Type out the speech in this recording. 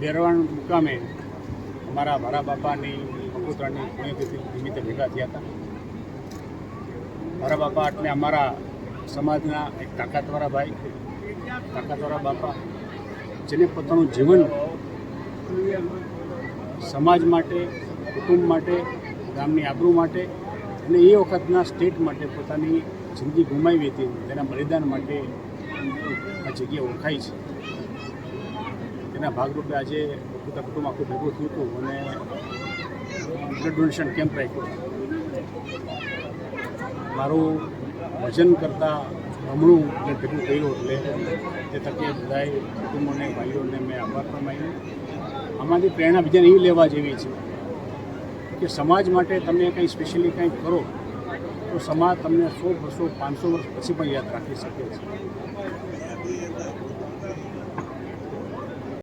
બેરવાણ મુકામે અમારા ભારા બાપાની પકુતરાની પુણ્યતિથિ નિમિત્તે ભેગા થયા હતા. મારા બાપા એટલે અમારા સમાજના એક તાકાતવાળા ભાઈ તાકાતવાળા બાપા, જેને પોતાનું જીવન સમાજ માટે, કુટુંબ માટે, ગામની આબરૂ માટે અને એ વખતના સ્ટેટ માટે પોતાની જિંદગી ગુમાવી હતી તેના બલિદાન માટે આ જગ્યા ઓળખાય છે. તેના ભાગરૂપે આજે પોતા કુટુંબ આખું ભેગું થયું હતું અને બ્લડ ડોનેશન કેમ્પ રાખ્યો મારું વજન કરતાં હમણું જે ભેગું કર્યું એટલે તે તકે બધાય કુટુંબોને, ભાઈઓને મેં આભાર પણ માન્યો આમાંથી પ્રેરણા બીજાને એ લેવા જેવી છે કે સમાજ માટે તમે કંઈ સ્પેશિયલી કંઈક કરો તો સમાજ તમને સો બસો પાંચસો વર્ષ પછી પણ યાદ રાખી શકે છે.